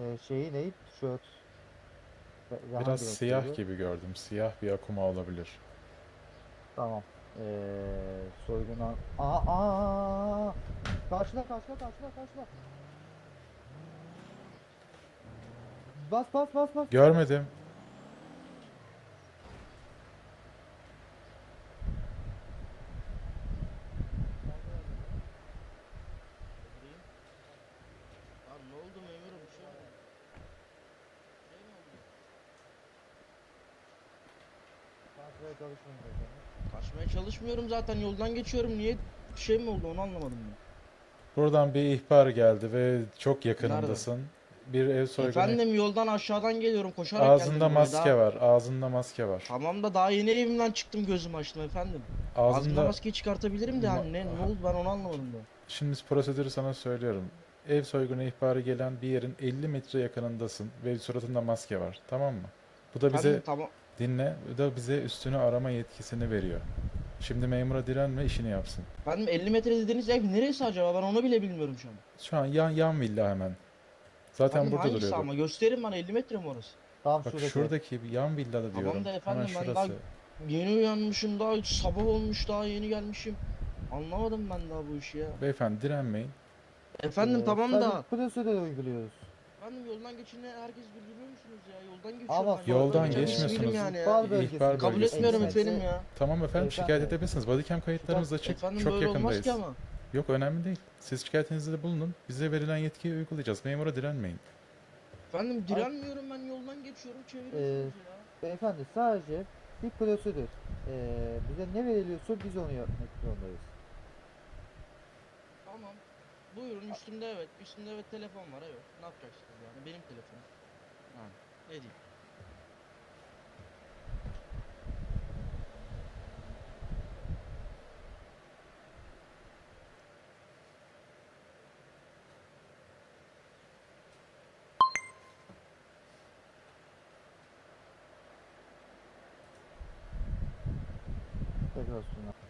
Ee, şeyi ne? Tişört. Ve- ve hangi Biraz renk siyah gibi gördüm. Siyah bir akuma olabilir. Tamam. Ee, soyguna... Aa, aa, aa! Karşıda, karşıda, karşıda, karşıda. Bas, bas, bas, bas. Görmedim. Abi ne oldu memurum bir şey mi oldu? Şey mi oldu? Karşıya çalışmayın efendim. Kaçmaya çalışmıyorum zaten yoldan geçiyorum. Niye şey mi oldu onu anlamadım ben. Buradan bir ihbar geldi ve çok yakınındasın. Bir ev soygunu. Efendim yoldan aşağıdan geliyorum koşarak Ağzında geldim buraya. maske Daha- var. Ağzında maske var. Tamam da daha yeni evimden çıktım gözümü açtım efendim. Ağzımda Ağzında maskeyi çıkartabilirim de Ma- yani ne, ne oldu ben onu anlamadım da. Şimdi prosedürü sana söylüyorum. Ev soygunu ihbarı gelen bir yerin 50 metre yakınındasın ve suratında maske var. Tamam mı? Bu da bize Efendim, tamam. Dinle. Bu da bize üstünü arama yetkisini veriyor. Şimdi memura direnme işini yapsın. Efendim 50 metre dediğiniz ev neresi acaba ben onu bile bilmiyorum şu an. Şu an yan yan villa hemen. Zaten Efendim burada hangisi ama gösterin bana 50 metre mi orası? Tam Bak şuradaki. şuradaki bir yan villada Tamam diyorum. da Hemen efendim ben şurası. daha yeni uyanmışım daha sabah olmuş daha yeni gelmişim. Anlamadım ben daha bu işi ya. Beyefendi direnmeyin. Efendim Ee, tamam da. Prosedür uyguluyoruz. Efendim yoldan geçince herkes güldürüyor musunuz ya? Yoldan geçiyorum Ama ben. Yoldan geçen geçmiyorsunuz. sivilim yani ya. İhbar İhbar bölgesi. Kabul bölgesi. etmiyorum efendim ya. Tamam efendim Beyefendi. şikayet edebilirsiniz. Bodycam kayıtlarımız açık. Efendim Çok böyle olmaz yakındayız. ki ama. Yok önemli değil. Siz şikayetinizi de bulunun. Bize verilen yetkiyi uygulayacağız. Memura direnmeyin. Efendim direnmiyorum ben yoldan geçiyorum çeviriyorsunuz Ee, ya. Beyefendi sadece bir prosedür. Ee, bize ne veriliyorsa biz onu yapmak zorundayız. Tamam. Buyurun üstümde evet. Üstümde evet telefon var evet. Ne yapacaksınız yani? Benim telefonum. Yani ne diyeyim? Tekrar sunlar.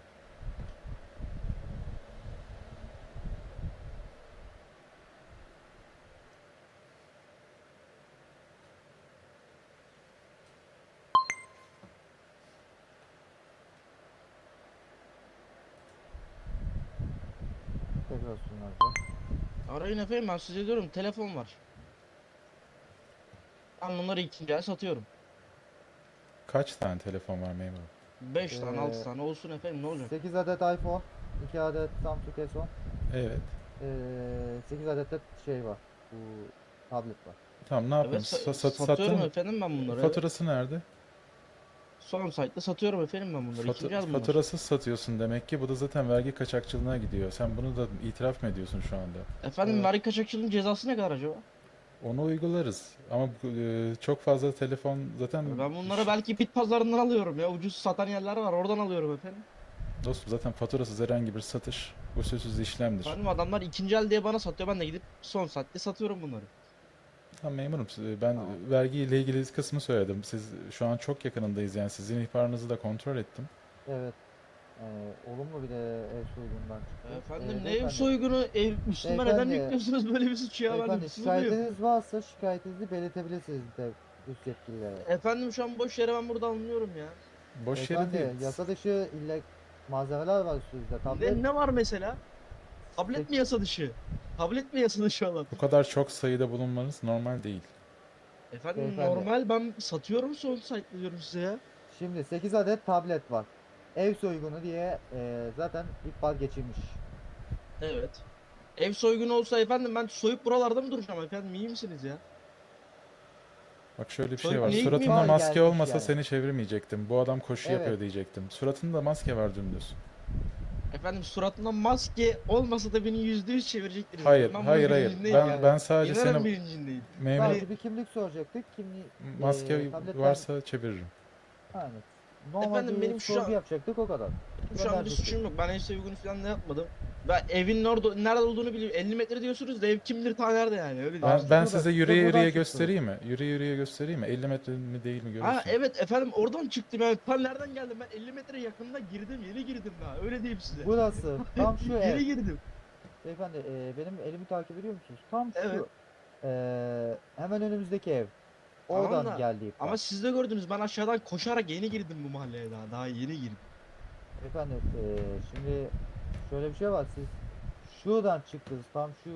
Sunlar. Arayın efendim ben size diyorum telefon var. Ben bunları ikinci el satıyorum. Kaç tane telefon var memur? 5 tane Ee, 6 tane olsun efendim ne olacak? 8 adet iPhone, 2 adet Samsung S10, Evet. ee, 8 adet de şey var. Bu tablet var. Tamam ne yapayım? Evet sa- Sa- sat- satıyorum sattın- efendim ben bunları. evet. Faturası nerede? Son site'da satıyorum efendim ben bunları. Fatu- ikinci bunlar. faturasız satıyorsun demek ki. Bu da zaten vergi kaçakçılığına gidiyor. Sen bunu da itiraf mı ediyorsun şu anda? Efendim Evet. vergi kaçakçılığının cezası ne kadar acaba? Onu uygularız. Ama bu- e, çok fazla telefon zaten... Ben bunları belki bit pazarından alıyorum ya. Ucuz satan yerler var oradan alıyorum efendim. Dostum zaten faturasız herhangi bir satış usulsüz işlemdir. Efendim adamlar ikinci el diye bana satıyor. Ben de gidip son saatte satıyorum bunları. Tamam memurum siz- ben Tamam. vergi ile ilgili kısmı söyledim. Siz şu an çok yakınındayız yani sizin ihbarınızı da kontrol ettim. Evet. Ee, olumlu bir de ev soygunundan çıktı. Efendim Ee, ne ev beyefendi- soygunu, ev üstüme neden yüklüyorsunuz böyle bir suç ya? Ben mıyım? şikayetiniz varsa şikayetinizi belirtebilirsiniz de üst yetkililere. Efendim şu an boş yere ben burada alınıyorum ya. Boş yere değil. yasa dışı ille malzemeler var üstünüzde. Tablet Ne, ne var mesela? Tablet mi yasa dışı? Tablet mi yasa dışı olan? Bu kadar çok sayıda bulunmanız normal değil. Efendim Beyefendi. normal ben satıyorum son site diyorum size ya. Şimdi 8 adet tablet var. Ev soygunu diye e, zaten ihbar geçirmiş. Evet. Ev soygunu olsa efendim ben soyup buralarda mı duracağım efendim iyi misiniz ya? Bak şöyle bir şey var. neyi- Suratında Var maske gelmiş olmasa yani. seni çevirmeyecektim. Bu adam koşu Evet. yapıyor diyecektim. Suratında maske var dümdüz. Efendim suratında maske olmasa da beni yüzde yüz çevirecektiniz. Hayır, Ben hayır, hayır. Ben yani. ben sadece İnanın seni bilincindeyim. memur bir kimlik soracaktık. Kimliği maske e, varsa çeviririm. Yani normal Efendim, bir benim şu sorgu an- yapacaktık o kadar. Şu an bir Gönderecektik. suçum yok. Ben ev soygunu falan da yapmadım. Ben evin orada nerede olduğunu biliyorum. 50 metre diyorsunuz da ev kim bilir ta nerede yani öyle Ben, diyorsun. ben şurada- size yürüye buradan yürüye göstereyim mi? Yürüye yürüye göstereyim mi? 50 metre mi değil mi görürsün. Ha evet efendim oradan çıktım yani tam nereden geldim ben 50 metre yakında girdim yeni girdim daha öyle diyeyim size. Burası tam şu ev. Yeni girdim. Beyefendi e, benim elimi takip ediyor musunuz? Tam şu. Evet. E, Hemen önümüzdeki ev. Oradan da- geldi ihbar. Ama siz de gördünüz ben aşağıdan koşarak yeni girdim bu mahalleye daha. Daha yeni girdim. Efendim eee, şimdi şöyle bir şey var. Siz şuradan çıktınız. Tam şu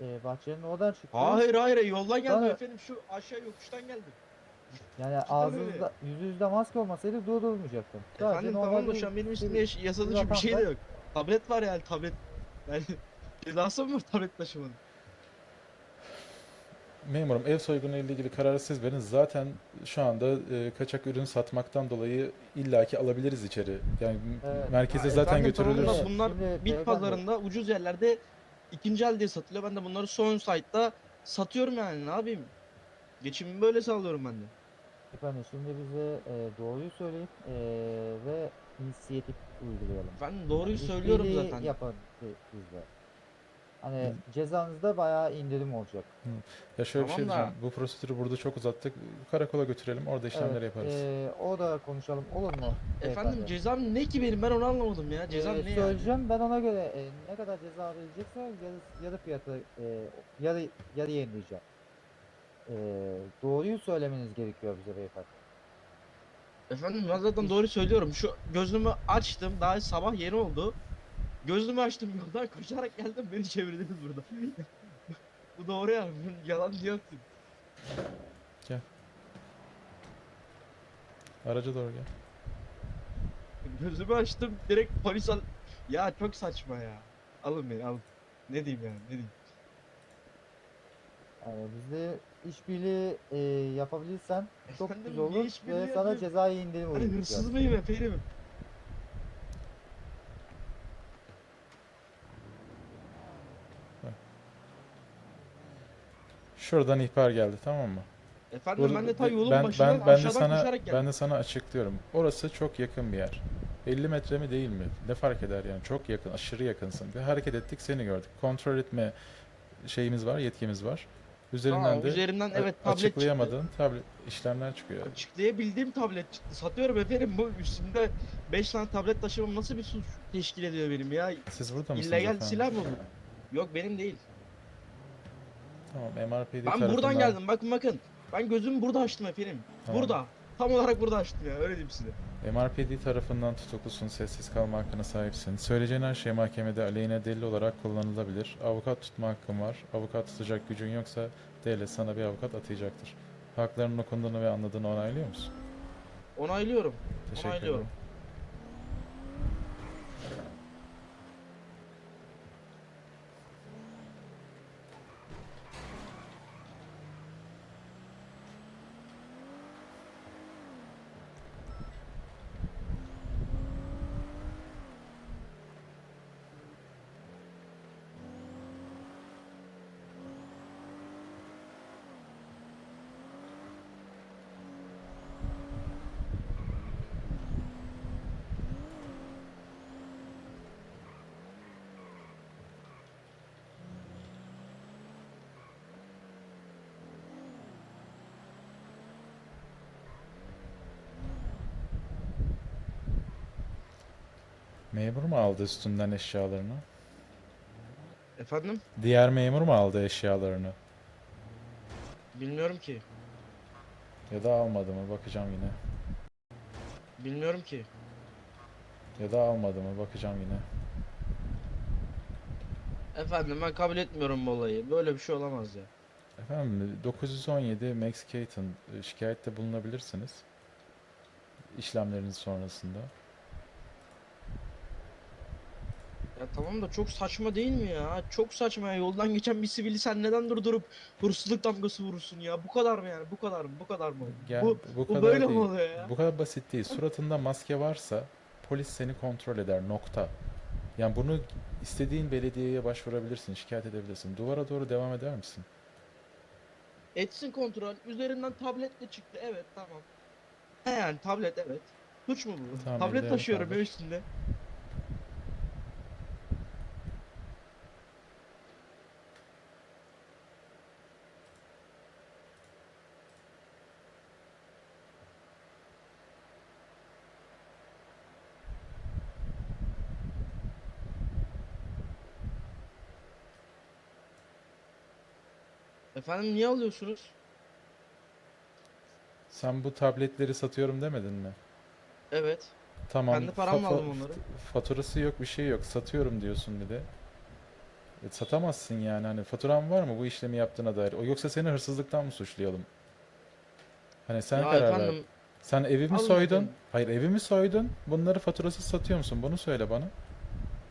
eee, bahçenin oradan çıktınız. Hayır hayır yoldan geldim Bana- efendim şu aşağı yokuştan geldim. Yani öyle. ağzınızda, yüzünüzde maske olmasaydı durdurmayacaktım. Sadece Efendim normal tamam da bir- şu an benim üstümde yaş- yasa bir dışı bir şey de yok. Tablet var yani tablet. Yani cezası mı var tablet taşımanın? Memurum ev soygunu ile ilgili kararı siz verin. Zaten şu anda e, kaçak ürün satmaktan dolayı illaki alabiliriz içeri. Yani Evet. merkeze Ya zaten efendim, tamam da götürülür. Evet, Bunlar şimdi bit beyefendi- pazarında ucuz yerlerde ikinci el diye satılıyor. Ben de bunları son site'da satıyorum yani ne yapayım? Geçimimi böyle sağlıyorum ben de. Efendim şimdi bize eee, doğruyu söyleyin eee, ve inisiyatif uygulayalım. Ben doğruyu Yani söylüyorum işbirliği zaten. yapın bizle. Hani cezanızda bayağı indirim olacak. Ya şöyle bir şey Tamam da- diyeceğim. Bu prosedürü burada çok uzattık. Karakola götürelim. Orada işlemleri Evet, yaparız. eee, orada konuşalım olur mu? Efendim beyefendi? cezam ne ki benim ben onu anlamadım ya. Cezam Eee, ne yani? söyleyeceğim ben ona göre eee, ne kadar ceza verilecekse yarı, yarı fiyatı eee, yarı yarı yenileyeceğim. Eee, doğruyu söylemeniz gerekiyor bize beyefendi. Efendim ben zaten doğru söylüyorum. Şu gözümü açtım. Daha sabah yeni oldu. Gözümü açtım yoldan koşarak geldim beni çevirdiniz burada. Bu doğru ya. Yalan diyorsun. Araca doğru gel. Gözümü açtım direkt polis al... Ya çok saçma ya. Alın beni alın. Ne diyeyim yani ne diyeyim. Yani bizde işbirliği eee, yapabilirsen çok Efendim, güzel niye olur işbirliği ve sana yapayım? cezai indirim Hani uygulayacağız. hırsız mıyım efendim? Şuradan ihbar geldi tamam mı? Efendim Burada- ben de ta yolun ben, başından ben, ben de sana koşarak geldim. ben de sana açıklıyorum. Orası çok yakın bir yer. 50 metre mi değil mi? Ne fark eder yani? Çok yakın, aşırı yakınsın. Bir hareket ettik, seni gördük. Kontrol etme şeyimiz var, yetkimiz var. Üzerinden Tamam, de üzerinden evet tablet çıktı. açıklayamadığın tablet işlemler çıkıyor. Açıklayabildiğim tablet çıktı. Satıyorum efendim bu üstümde 5 tane tablet taşımam nasıl bir suç teşkil ediyor benim ya? Siz burada mısınız İllegal efendim? silah mı bu? Yok benim değil. Tamam, MRPD Ben buradan tarafından- geldim bakın bakın. Ben gözümü burada açtım efendim. Tamam. Burada. Tam olarak burada açtım ya öyle diyeyim size. MRPD tarafından tutuklusun, sessiz kalma hakkına sahipsin. Söyleyeceğin her şey mahkemede aleyhine delil olarak kullanılabilir. Avukat tutma hakkın var. Avukat tutacak gücün yoksa devlet sana bir avukat atayacaktır. Haklarının okunduğunu ve anladığını onaylıyor musun? Onaylıyorum. Teşekkür Onaylıyorum. ederim. Memur mu aldı üstünden eşyalarını? Efendim? Diğer memur mu aldı eşyalarını? Bilmiyorum ki. Ya da almadı mı? Bakacağım yine. Bilmiyorum ki. Ya da almadı mı? Bakacağım yine. Efendim ben kabul etmiyorum bu olayı. Böyle bir şey olamaz ya. Efendim 917 Max Caton e, şikayette bulunabilirsiniz. İşlemleriniz sonrasında. Ya tamam da çok saçma değil mi ya? Çok saçma ya. Yoldan geçen bir sivili sen neden durdurup hırsızlık damgası vurursun ya? Bu kadar mı yani? Bu kadar mı? Bu kadar mı? Gel, bu, bu, bu böyle mi değil. oluyor ya? Bu kadar basit değil. Suratında maske varsa polis seni kontrol eder. Nokta. Yani bunu istediğin belediyeye başvurabilirsin, şikayet edebilirsin. Duvara doğru devam eder misin? Etsin kontrol. Üzerinden tabletle çıktı. Evet tamam. He yani tablet evet. Suç mu bu? Tamam, tablet taşıyorum ya kaldır. üstünde. Efendim niye alıyorsunuz? Sen bu tabletleri satıyorum demedin mi? Evet. Tamam. Kendi paramla fa- aldım onları. Faturası yok, bir şey yok. Satıyorum diyorsun bir de. E, satamazsın yani. Hani faturan var mı bu işlemi yaptığına dair? O yoksa seni hırsızlıktan mı suçlayalım? Hani sen ya karar ver. efendim Sen evimi Alın soydun. efendim. Hayır, evimi soydun. Bunları faturasız satıyor musun? Bunu söyle bana.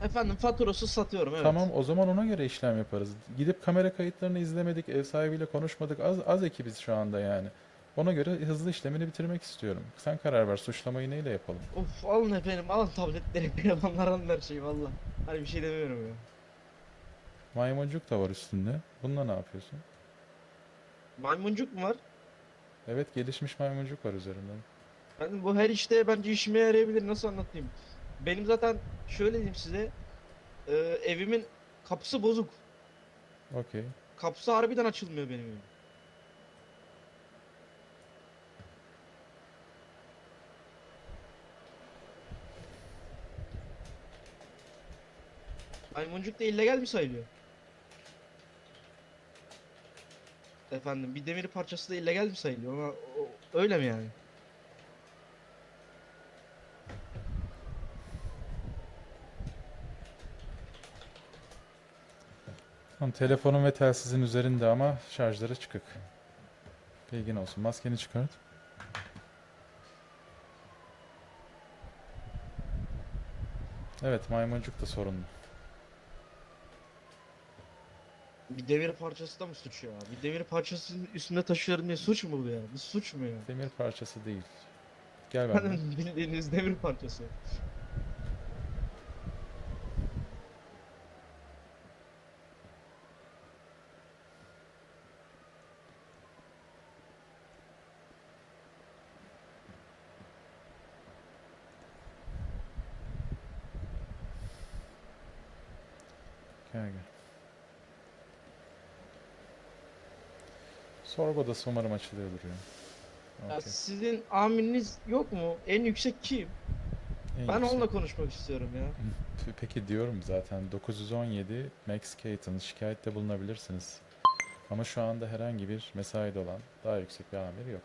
Efendim faturasız satıyorum evet. Tamam, o zaman ona göre işlem yaparız. Gidip kamera kayıtlarını izlemedik, ev sahibiyle konuşmadık. Az az ekibiz şu anda yani. Ona göre hızlı işlemini bitirmek istiyorum. Sen karar ver. Suçlamayı neyle yapalım? Of alın efendim alın tabletleri telefonlar alın her şeyi valla. Hani bir şey demiyorum ya. Maymuncuk da var üstünde. Bununla ne yapıyorsun? Maymuncuk mu var? Evet, gelişmiş maymuncuk var üzerinde. Efendim bu her işte bence işime yarayabilir nasıl anlatayım. Benim zaten şöyle diyeyim size. e, evimin kapısı bozuk. Okey. Kapısı harbiden açılmıyor benim evim. Maymuncuk da illegal mi sayılıyor? Efendim bir demir parçası da illegal mi sayılıyor? Ama o- öyle mi yani? Tamam, telefonun ve telsizin üzerinde ama şarjları çıkık. Bilgin olsun. Maskeni çıkart. Evet, maymuncuk da sorunlu. Bir demir parçası da mı suç ya? Bir demir parçasının üstünde taşıyorum diye suç mu bu ya? Bu suç mu ya? Demir parçası değil. Gel. Benim bildiğiniz demir parçası. Gel gel. Sorgu odası umarım açılıyordur ya. Ya Okey. sizin amiriniz yok mu? En yüksek kim? En Ben yüksek- onunla konuşmak istiyorum ya. Peki diyorum zaten 917 Max Caton şikayette bulunabilirsiniz. Ama şu anda herhangi bir mesaide olan daha yüksek bir amir yok.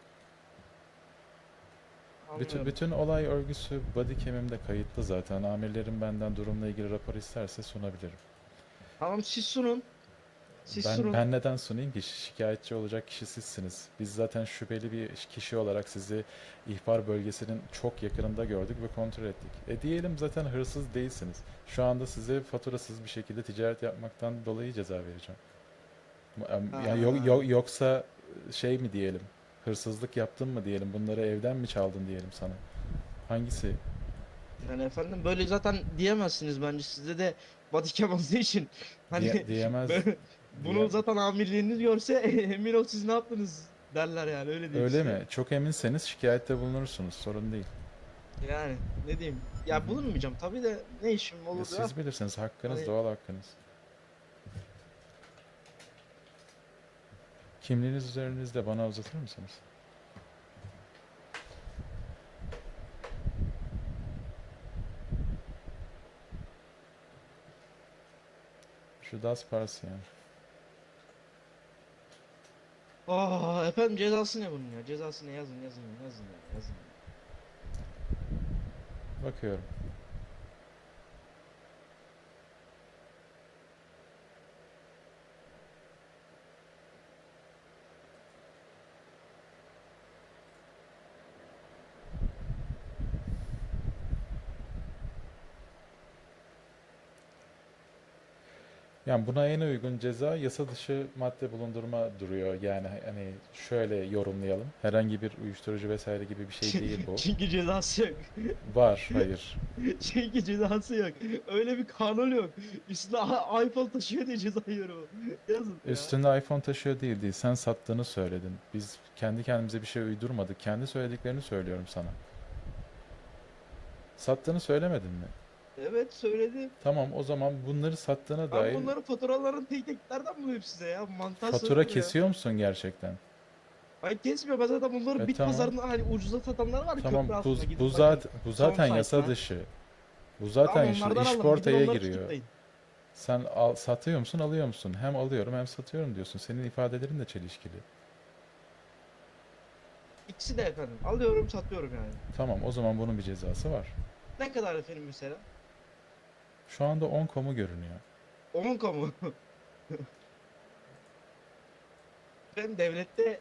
Bütün, Anlıyorum. bütün olay örgüsü bodycam'imde kayıtlı zaten. Amirlerim benden durumla ilgili rapor isterse sunabilirim. Tamam siz sunun. Siz Ben, sunun. ben neden sunayım ki? Şikayetçi olacak kişi sizsiniz. Biz zaten şüpheli bir kişi olarak sizi ihbar bölgesinin çok yakınında gördük ve kontrol ettik. E diyelim zaten hırsız değilsiniz. Şu anda size faturasız bir şekilde ticaret yapmaktan dolayı ceza vereceğim. Yani yok, yok- yoksa şey mi diyelim? Hırsızlık yaptın mı diyelim? Bunları evden mi çaldın diyelim sana? Hangisi? Yani efendim böyle zaten diyemezsiniz bence sizde de bodycam olduğu için. Hani Diye- diyemez. Bunu diye- zaten amirliğiniz görse emin ol siz ne yaptınız derler yani öyle diyeyim Öyle mi? Çok eminseniz şikayette bulunursunuz. Sorun değil. Yani ne diyeyim. Ya bulunmayacağım tabii de ne işim olur Ya ya. siz bilirsiniz. Hakkınız, Hani- doğal hakkınız. Kimliğiniz üzerinizde bana uzatır mısınız? Şu Das Parsiyen. Aa efendim cezası ne bunun ya? Cezası ne yazın yazın yazın ya, yazın. ya. Bakıyorum. Yani buna en uygun ceza yasa dışı madde bulundurma duruyor. Yani hani şöyle yorumlayalım. Herhangi bir uyuşturucu vesaire gibi bir şey değil bu. Çünkü cezası yok. Var, hayır. Çünkü cezası yok. Öyle bir kanun yok. Üstüne iPhone taşıyor diye ceza yiyorum. Yazın ya. Üstünde iPhone taşıyor değil değil. Sen sattığını söyledin. Biz kendi kendimize bir şey uydurmadık. Kendi söylediklerini söylüyorum sana. Sattığını söylemedin mi? Evet söyledim. Tamam o zaman bunları sattığına Ben dair bunların faturalarını tek tek nereden bulayım size ya? Mantar fatura soruyor ya. kesiyor musun gerçekten? Hayır kesmiyor. Ben zaten bunları E, bit tamam. pazarında hani ucuza satanlar var ya Tamam bu, gidip bu bakın. zaten bu zaten Son yasa sayfa. dışı. Bu zaten Tamam, iş, onlardan iş alın, gidin ortaya onları giriyor. Sen al, satıyor musun, alıyor musun? Hem alıyorum hem satıyorum diyorsun. Senin ifadelerin de çelişkili. İkisi de efendim. Alıyorum satıyorum yani. Tamam o zaman bunun bir cezası var. Ne kadar efendim mesela? Şu anda 10 komu görünüyor. 10 kamu. Benim devlette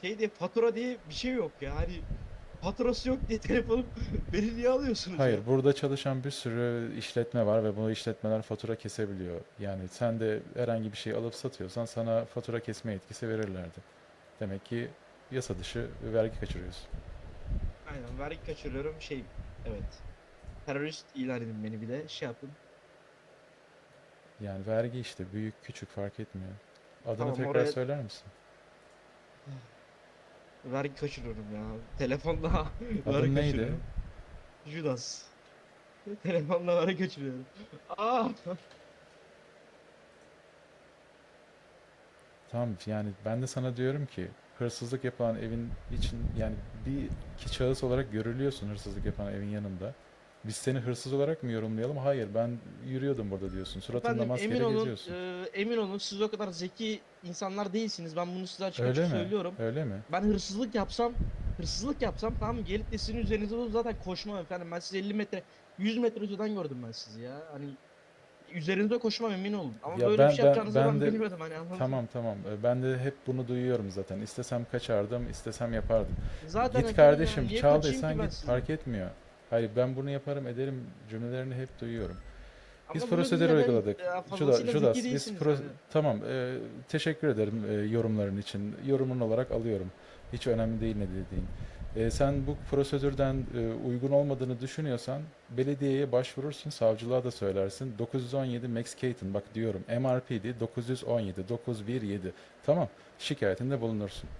şey diye fatura diye bir şey yok ya. Hani faturası yok diye telefonum beni niye alıyorsunuz? ya? Hayır, burada çalışan bir sürü işletme var ve bu işletmeler fatura kesebiliyor. Yani sen de herhangi bir şey alıp satıyorsan sana fatura kesme yetkisi verirlerdi. Demek ki yasa dışı vergi kaçırıyorsun. Aynen vergi kaçırıyorum şey evet. Terörist ilan edin beni bir de şey yapın. Yani vergi işte büyük küçük fark etmiyor. Adını Tamam, tekrar oraya- söyler misin? Vergi kaçırıyorum ya. Telefonla Adın vergi neydi? kaçırıyorum. Judas. Telefonla vergi kaçırıyorum. Aa! Tamam yani ben de sana diyorum ki hırsızlık yapılan evin için yani bir iki şahıs olarak görülüyorsun hırsızlık yapan evin yanında. Biz seni hırsız olarak mı yorumlayalım? Hayır ben yürüyordum burada diyorsun. Suratında Efendim, maskeyle emin olun, geziyorsun. e, emin olun siz o kadar zeki insanlar değilsiniz. Ben bunu size açık Öyle açık mi? söylüyorum. Öyle mi? Ben hırsızlık yapsam, hırsızlık yapsam tamam mı? Gelip de sizin üzerinize doğru zaten koşmam efendim. Ben sizi 50 metre, 100 metre öteden gördüm ben sizi ya. Hani üzerinize koşmam emin olun. Ama Ya böyle ben- bir şey ben- yapacağınızı ben, ben de- bilmiyordum hani anladın mı? Tamam tamam. Ee, Ben de hep bunu duyuyorum zaten. İstesem kaçardım, istesem yapardım. Zaten Git efendim kardeşim, niye çal kaçayım ki desen ben git. sizden? Fark etmiyor. Hayır ben bunu yaparım ederim cümlelerini hep duyuyorum. Biz bunu prosedür dinleyen, uyguladık. e, fazlasıyla Judas zeki biz pro- yani. tamam e, teşekkür ederim e, yorumların için. Yorumun olarak alıyorum. Hiç önemli değil ne dediğin. E, sen bu prosedürden e, uygun olmadığını düşünüyorsan belediyeye başvurursun, savcılığa da söylersin. 917 Max Caton bak diyorum MRP'di 917 917. Tamam. Şikayetinde bulunursun.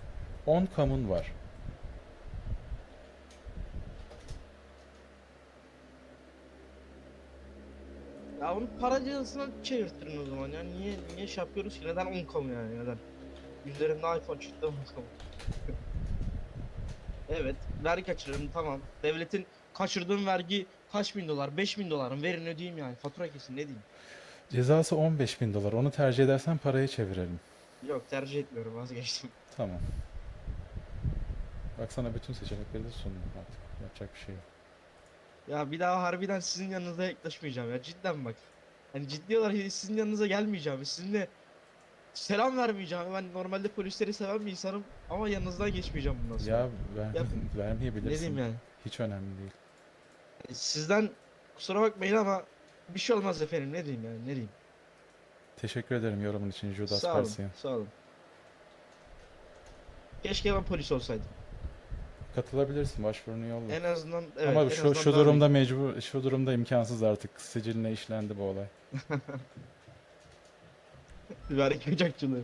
10 kamun var. Ya onu para cihazına çevirtirin o zaman ya. Niye niye şey yapıyoruz ki? Neden 10 kamu yani neden? Üzerinde iPhone çıktı 10 kamu. evet, vergi kaçırıyorum tamam. Devletin kaçırdığım vergi kaç bin dolar? 5 bin dolar mı? Verin ödeyeyim yani. Fatura kesin ne diyeyim? Cezası 15 bin dolar. Onu tercih edersen parayı çevirelim. Yok tercih etmiyorum vazgeçtim. Tamam. Bak sana bütün seçenekleri de sundum artık. Yapacak bir şey yok. Ya bir daha harbiden sizin yanınıza yaklaşmayacağım ya cidden bak. Hani ciddi olarak sizin yanınıza gelmeyeceğim. Sizinle selam vermeyeceğim. Ben normalde polisleri seven bir insanım ama yanınızdan geçmeyeceğim bundan sonra. Ya ver, Ya, vermeyebilirsin. ne diyeyim yani? Hiç önemli değil. Yani Sizden kusura bakmayın ama bir şey olmaz efendim ne diyeyim yani ne diyeyim. Teşekkür ederim yorumun için Judas sağ olun, sağ olun. Keşke ben polis olsaydım. Katılabilirsin, başvurunu yolla. En azından evet. Ama en şu azından şu daha durumda mecbur, şu durumda imkansız artık. Siciline işlendi bu olay. vergi kaçakçılığı.